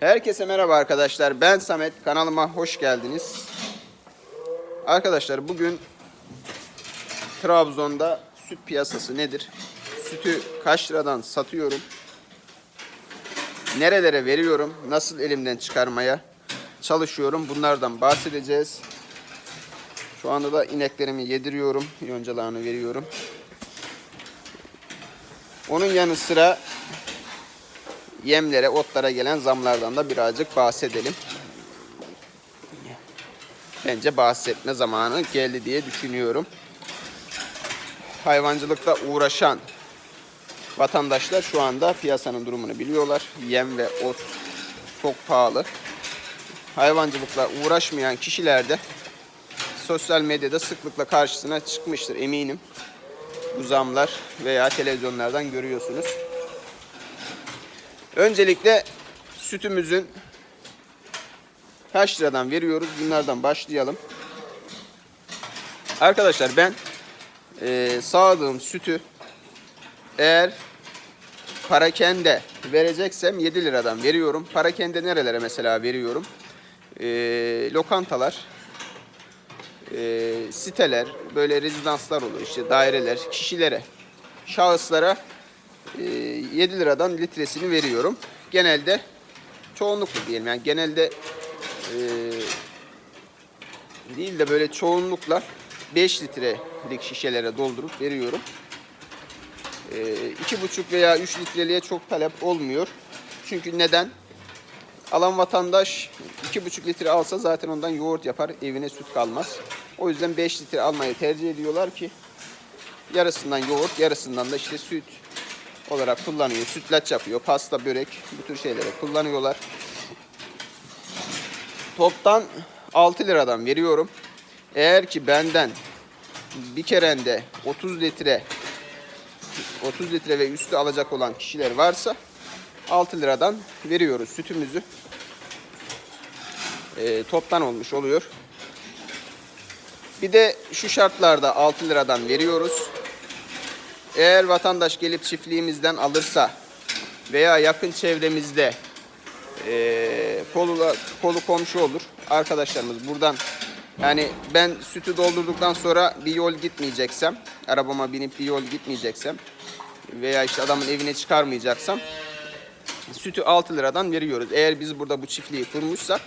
Herkese merhaba arkadaşlar. Ben Samet. Kanalıma hoş geldiniz. Arkadaşlar bugün Trabzon'da süt piyasası nedir? Sütü kaç liradan satıyorum? Nerelere veriyorum? Nasıl elimden çıkarmaya çalışıyorum? Bunlardan bahsedeceğiz. Şu anda da ineklerimi yediriyorum. Yoncalarını veriyorum. Onun yanı sıra yemlere, otlara gelen zamlardan da birazcık bahsedelim. Bence bahsetme zamanı geldi diye düşünüyorum. Hayvancılıkta uğraşan vatandaşlar şu anda piyasanın durumunu biliyorlar. Yem ve ot çok pahalı. Hayvancılıkla uğraşmayan kişiler de sosyal medyada sıklıkla karşısına çıkmıştır eminim. Bu zamlar veya televizyonlardan görüyorsunuz. Öncelikle sütümüzün kaç liradan veriyoruz? Bunlardan başlayalım. Arkadaşlar ben eee sağladığım sütü eğer parakende vereceksem 7 liradan veriyorum. Parakende nerelere mesela veriyorum? Eee, lokantalar, eee, siteler, böyle rezidanslar olur işte daireler, kişilere, şahıslara e, 7 liradan litresini veriyorum. Genelde çoğunlukla diyelim yani genelde e, değil de böyle çoğunlukla 5 litrelik şişelere doldurup veriyorum. E, 2,5 veya 3 litreliğe çok talep olmuyor. Çünkü neden? Alan vatandaş 2,5 litre alsa zaten ondan yoğurt yapar, evine süt kalmaz. O yüzden 5 litre almayı tercih ediyorlar ki yarısından yoğurt, yarısından da işte süt olarak kullanıyor. Sütlaç yapıyor, pasta, börek bu tür şeylere kullanıyorlar. Toptan 6 liradan veriyorum. Eğer ki benden bir kerende 30 litre 30 litre ve üstü alacak olan kişiler varsa 6 liradan veriyoruz sütümüzü. Ee, toptan olmuş oluyor. Bir de şu şartlarda 6 liradan veriyoruz. Eğer vatandaş gelip çiftliğimizden alırsa veya yakın çevremizde eee kolu, kolu komşu olur arkadaşlarımız buradan yani ben sütü doldurduktan sonra bir yol gitmeyeceksem arabama binip bir yol gitmeyeceksem veya işte adamın evine çıkarmayacaksam sütü 6 liradan veriyoruz. Eğer biz burada bu çiftliği kurmuşsak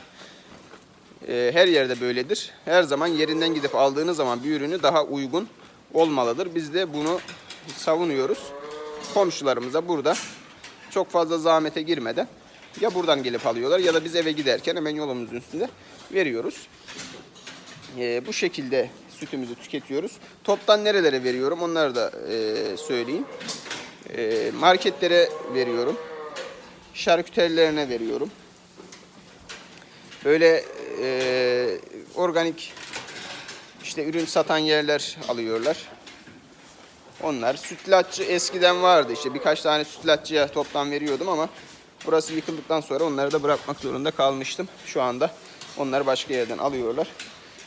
e, her yerde böyledir. Her zaman yerinden gidip aldığınız zaman bir ürünü daha uygun olmalıdır. Biz de bunu savunuyoruz. Komşularımıza burada çok fazla zahmete girmeden ya buradan gelip alıyorlar ya da biz eve giderken hemen yolumuzun üstünde veriyoruz. E, bu şekilde sütümüzü tüketiyoruz. Toptan nerelere veriyorum onları da e, söyleyeyim. E, marketlere veriyorum. Şarküterilerine veriyorum. Böyle e, organik işte ürün satan yerler alıyorlar. Onlar sütlaççı eskiden vardı işte birkaç tane sütlaççıya toptan veriyordum ama burası yıkıldıktan sonra onları da bırakmak zorunda kalmıştım. Şu anda onları başka yerden alıyorlar.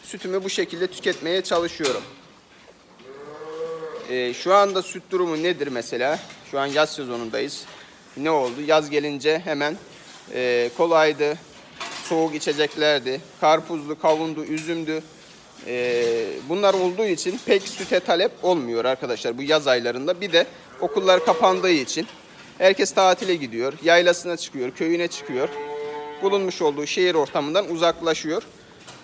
Sütümü bu şekilde tüketmeye çalışıyorum. Ee, şu anda süt durumu nedir mesela? Şu an yaz sezonundayız. Ne oldu? Yaz gelince hemen e, kolaydı, soğuk içeceklerdi, karpuzlu, kavundu, üzümdü. Ee, bunlar olduğu için pek süte talep olmuyor arkadaşlar bu yaz aylarında. Bir de okullar kapandığı için herkes tatile gidiyor, yaylasına çıkıyor, köyüne çıkıyor. Bulunmuş olduğu şehir ortamından uzaklaşıyor.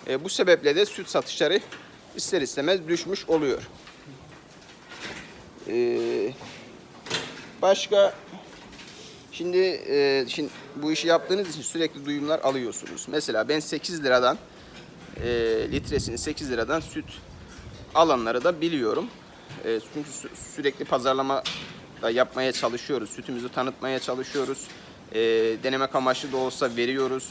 Ee, bu sebeple de süt satışları ister istemez düşmüş oluyor. Ee, başka Şimdi, e, şimdi bu işi yaptığınız için sürekli duyumlar alıyorsunuz. Mesela ben 8 liradan e, litresini 8 liradan süt alanları da biliyorum. E, çünkü sü- sürekli pazarlama da yapmaya çalışıyoruz. Sütümüzü tanıtmaya çalışıyoruz. E, denemek amaçlı da olsa veriyoruz.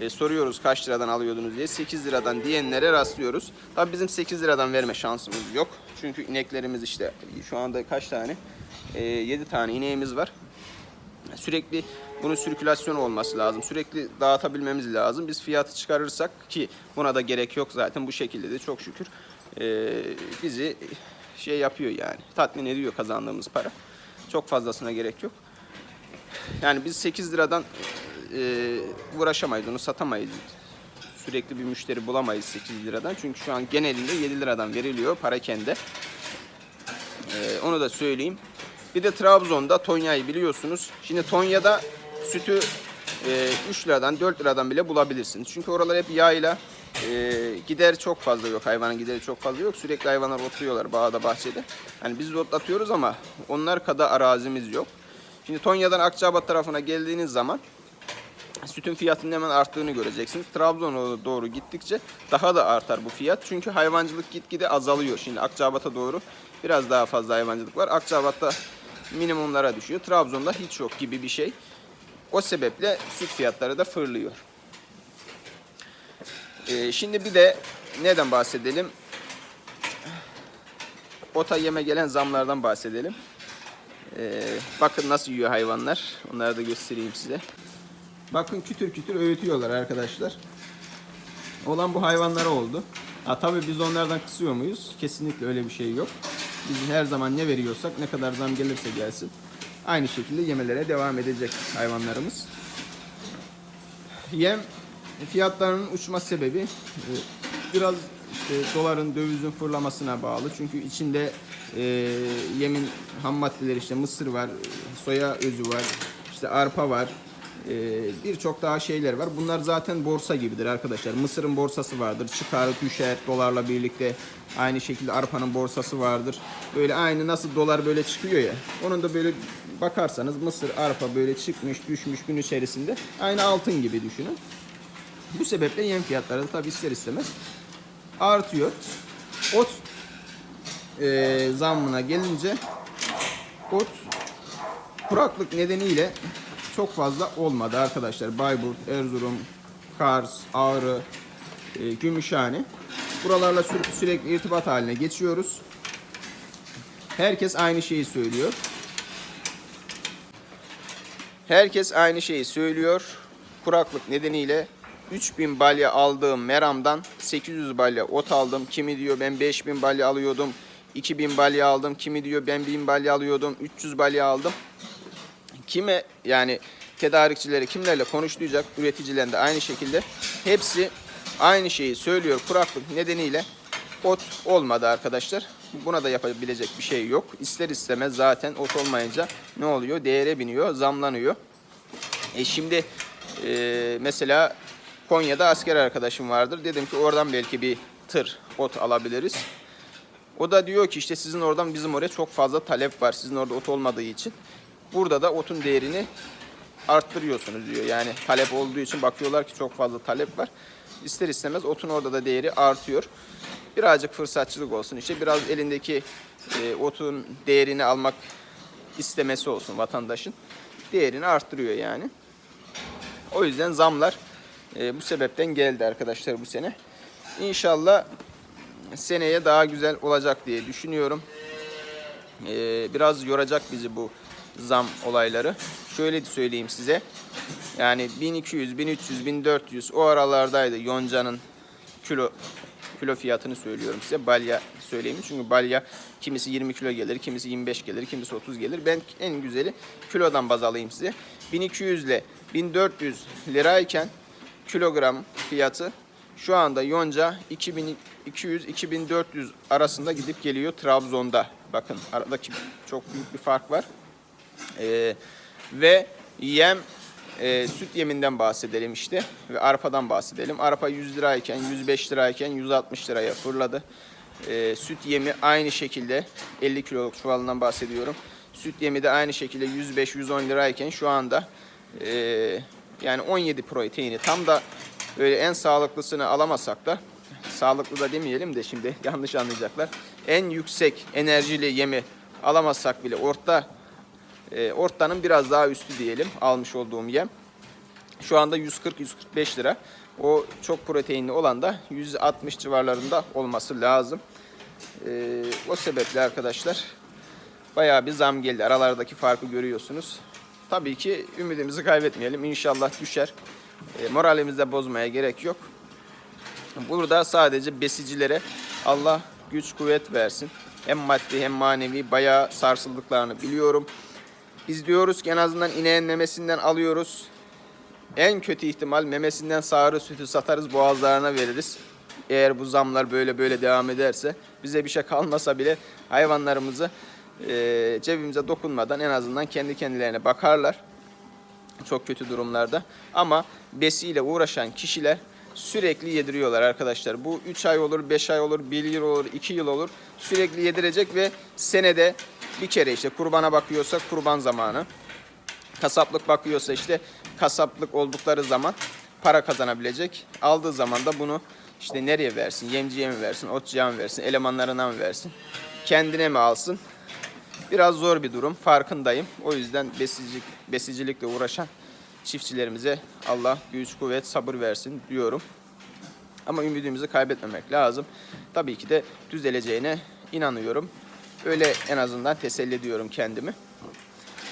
E, soruyoruz kaç liradan alıyordunuz diye. 8 liradan diyenlere rastlıyoruz. Tabii bizim 8 liradan verme şansımız yok. Çünkü ineklerimiz işte şu anda kaç tane? E, 7 tane ineğimiz var. Sürekli bunun sirkülasyonu olması lazım. Sürekli dağıtabilmemiz lazım. Biz fiyatı çıkarırsak ki buna da gerek yok zaten bu şekilde de çok şükür e, bizi şey yapıyor yani tatmin ediyor kazandığımız para. Çok fazlasına gerek yok. Yani biz 8 liradan e, uğraşamayız, onu satamayız. Sürekli bir müşteri bulamayız 8 liradan. Çünkü şu an genelinde 7 liradan veriliyor parakende. E, onu da söyleyeyim. Bir de Trabzon'da Tonya'yı biliyorsunuz. Şimdi Tonya'da sütü e, 3 liradan 4 liradan bile bulabilirsiniz. Çünkü oralar hep yağıyla e, gider çok fazla yok. Hayvanın gideri çok fazla yok. Sürekli hayvanlar otluyorlar bağda bahçede. Hani biz otlatıyoruz ama onlar kadar arazimiz yok. Şimdi Tonya'dan Akçabat tarafına geldiğiniz zaman sütün fiyatının hemen arttığını göreceksiniz. Trabzon'a doğru gittikçe daha da artar bu fiyat. Çünkü hayvancılık gitgide azalıyor. Şimdi Akçabat'a doğru biraz daha fazla hayvancılık var. Akçabat'ta minimumlara düşüyor. Trabzon'da hiç yok gibi bir şey. O sebeple süt fiyatları da fırlıyor. Ee, şimdi bir de neden bahsedelim? Ota yeme gelen zamlardan bahsedelim. Ee, bakın nasıl yiyor hayvanlar. Onları da göstereyim size. Bakın kütür kütür öğütüyorlar arkadaşlar. Olan bu hayvanlara oldu. Ha, tabii biz onlardan kısıyor muyuz? Kesinlikle öyle bir şey yok. Biz her zaman ne veriyorsak ne kadar zam gelirse gelsin. Aynı şekilde yemelere devam edecek hayvanlarımız. Yem fiyatlarının uçma sebebi e, biraz işte doların dövizin fırlamasına bağlı. Çünkü içinde e, yemin ham maddeleri işte mısır var, soya özü var, işte arpa var. E, Birçok daha şeyler var. Bunlar zaten borsa gibidir arkadaşlar. Mısırın borsası vardır. Çıkar, düşer dolarla birlikte. Aynı şekilde arpanın borsası vardır. Böyle aynı nasıl dolar böyle çıkıyor ya. Onun da böyle bakarsanız mısır, arpa böyle çıkmış, düşmüş gün içerisinde. Aynı altın gibi düşünün. Bu sebeple yem fiyatları da tabi ister istemez artıyor. Ot e, zammına gelince ot kuraklık nedeniyle çok fazla olmadı arkadaşlar. Bayburt, Erzurum, Kars, Ağrı, e, Gümüşhane. Buralarla sü- sürekli irtibat haline geçiyoruz. Herkes aynı şeyi söylüyor. Herkes aynı şeyi söylüyor. Kuraklık nedeniyle 3000 balya aldığım meramdan 800 balya ot aldım. Kimi diyor ben 5000 balya alıyordum. 2000 balya aldım. Kimi diyor ben 1000 balya alıyordum. 300 balya aldım. Kime yani tedarikçileri kimlerle konuşlayacak üreticilerin de aynı şekilde hepsi aynı şeyi söylüyor. Kuraklık nedeniyle ot olmadı arkadaşlar. Buna da yapabilecek bir şey yok. İster istemez zaten ot olmayınca ne oluyor? Değere biniyor, zamlanıyor. E şimdi e, mesela Konya'da asker arkadaşım vardır. Dedim ki oradan belki bir tır ot alabiliriz. O da diyor ki işte sizin oradan bizim oraya çok fazla talep var. Sizin orada ot olmadığı için. Burada da otun değerini arttırıyorsunuz diyor. Yani talep olduğu için bakıyorlar ki çok fazla talep var. İster istemez otun orada da değeri artıyor. Birazcık fırsatçılık olsun. İşte biraz elindeki e, otun değerini almak istemesi olsun vatandaşın. Değerini arttırıyor yani. O yüzden zamlar e, bu sebepten geldi arkadaşlar bu sene. İnşallah seneye daha güzel olacak diye düşünüyorum. E, biraz yoracak bizi bu zam olayları. Şöyle söyleyeyim size. Yani 1200, 1300, 1400 o aralardaydı yoncanın kilo kilo fiyatını söylüyorum size. Balya söyleyeyim. Çünkü balya kimisi 20 kilo gelir, kimisi 25 gelir, kimisi 30 gelir. Ben en güzeli kilodan baz alayım size. 1200 ile 1400 lirayken kilogram fiyatı şu anda yonca 2200-2400 arasında gidip geliyor Trabzon'da. Bakın aradaki çok büyük bir fark var. Ee, ve yem e, süt yeminden bahsedelim işte ve arpadan bahsedelim. Arpa 100 lirayken 105 lirayken 160 liraya fırladı. Ee, süt yemi aynı şekilde 50 kiloluk çuvalından bahsediyorum. Süt yemi de aynı şekilde 105-110 lirayken şu anda e, yani 17 proteini tam da böyle en sağlıklısını alamasak da sağlıklı da demeyelim de şimdi yanlış anlayacaklar. En yüksek enerjili yemi alamazsak bile orta e, ortanın biraz daha üstü diyelim almış olduğum yem. Şu anda 140-145 lira. O çok proteinli olan da 160 civarlarında olması lazım. E, o sebeple arkadaşlar bayağı bir zam geldi. Aralardaki farkı görüyorsunuz. Tabii ki ümidimizi kaybetmeyelim. İnşallah düşer. E, moralimizi bozmaya gerek yok. Burada sadece besicilere Allah güç kuvvet versin. Hem maddi hem manevi bayağı sarsıldıklarını biliyorum. Biz diyoruz ki en azından ineğin memesinden alıyoruz. En kötü ihtimal memesinden sağırı sütü satarız boğazlarına veririz. Eğer bu zamlar böyle böyle devam ederse bize bir şey kalmasa bile hayvanlarımızı eee, cebimize dokunmadan en azından kendi kendilerine bakarlar. Çok kötü durumlarda. Ama besiyle uğraşan kişiler sürekli yediriyorlar arkadaşlar. Bu 3 ay olur, 5 ay olur, 1 yıl olur, 2 yıl olur. Sürekli yedirecek ve senede bir kere işte kurbana bakıyorsa kurban zamanı. Kasaplık bakıyorsa işte kasaplık oldukları zaman para kazanabilecek. Aldığı zaman da bunu işte nereye versin? Yemciye mi versin? Otçuya mı versin? Elemanlarına mı versin? Kendine mi alsın? Biraz zor bir durum. Farkındayım. O yüzden besicilik, besicilikle uğraşan çiftçilerimize Allah güç, kuvvet, sabır versin diyorum. Ama ümidimizi kaybetmemek lazım. Tabii ki de düzeleceğine inanıyorum. Öyle en azından teselli ediyorum kendimi.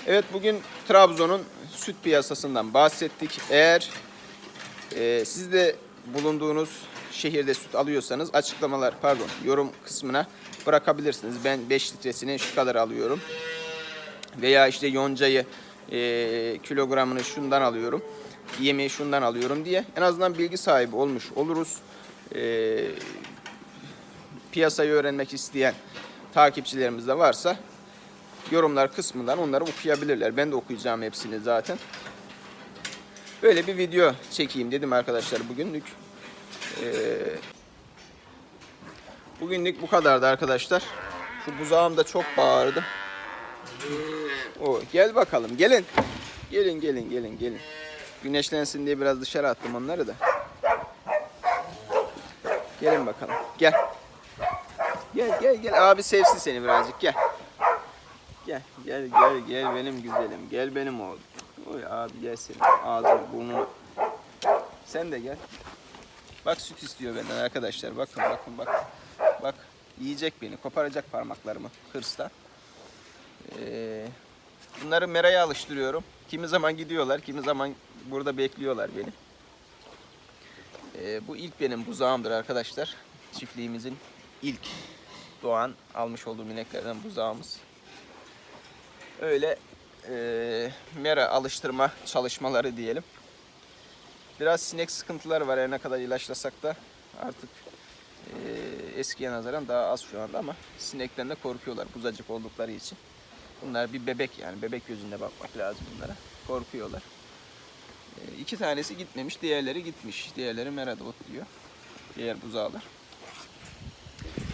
Evet bugün Trabzon'un süt piyasasından bahsettik. Eğer e, siz de bulunduğunuz şehirde süt alıyorsanız açıklamalar pardon yorum kısmına bırakabilirsiniz. Ben 5 litresini şu kadar alıyorum. Veya işte yoncayı e, kilogramını şundan alıyorum. Yemeği şundan alıyorum diye en azından bilgi sahibi olmuş oluruz. E, piyasayı öğrenmek isteyen takipçilerimiz de varsa yorumlar kısmından onları okuyabilirler. Ben de okuyacağım hepsini zaten. Böyle bir video çekeyim dedim arkadaşlar bugünlük. Ee, bugünlük bu kadardı arkadaşlar. Şu buzağım da çok bağırdı. O gel bakalım gelin. Gelin gelin gelin gelin. Güneşlensin diye biraz dışarı attım onları da. Gelin bakalım. Gel. Gel gel gel abi sevsin seni birazcık gel. Gel gel gel gel benim güzelim. Gel benim oğlum. Oy abi gel senin ağzını burnunu. Sen de gel. Bak süt istiyor benden arkadaşlar. Bakın bakın bak. Bak yiyecek beni. Koparacak parmaklarımı hırsla. Ee, bunları meraya alıştırıyorum. Kimi zaman gidiyorlar, kimi zaman burada bekliyorlar beni. Ee, bu ilk benim buzağımdır arkadaşlar. Çiftliğimizin ilk doğan almış olduğum ineklerden buzağımız. Öyle e, mera alıştırma çalışmaları diyelim. Biraz sinek sıkıntıları var her ne kadar ilaçlasak da artık e, eskiye nazaran daha az şu anda ama sinekten de korkuyorlar buzacık oldukları için. Bunlar bir bebek yani bebek gözünde bakmak lazım bunlara. Korkuyorlar. E, iki tanesi gitmemiş, diğerleri gitmiş. Diğerleri merada otluyor. Diğer buzağlar.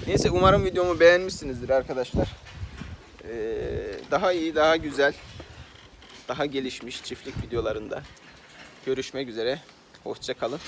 Neyse umarım videomu beğenmişsinizdir arkadaşlar. Ee, daha iyi, daha güzel, daha gelişmiş çiftlik videolarında görüşmek üzere. Hoşça kalın.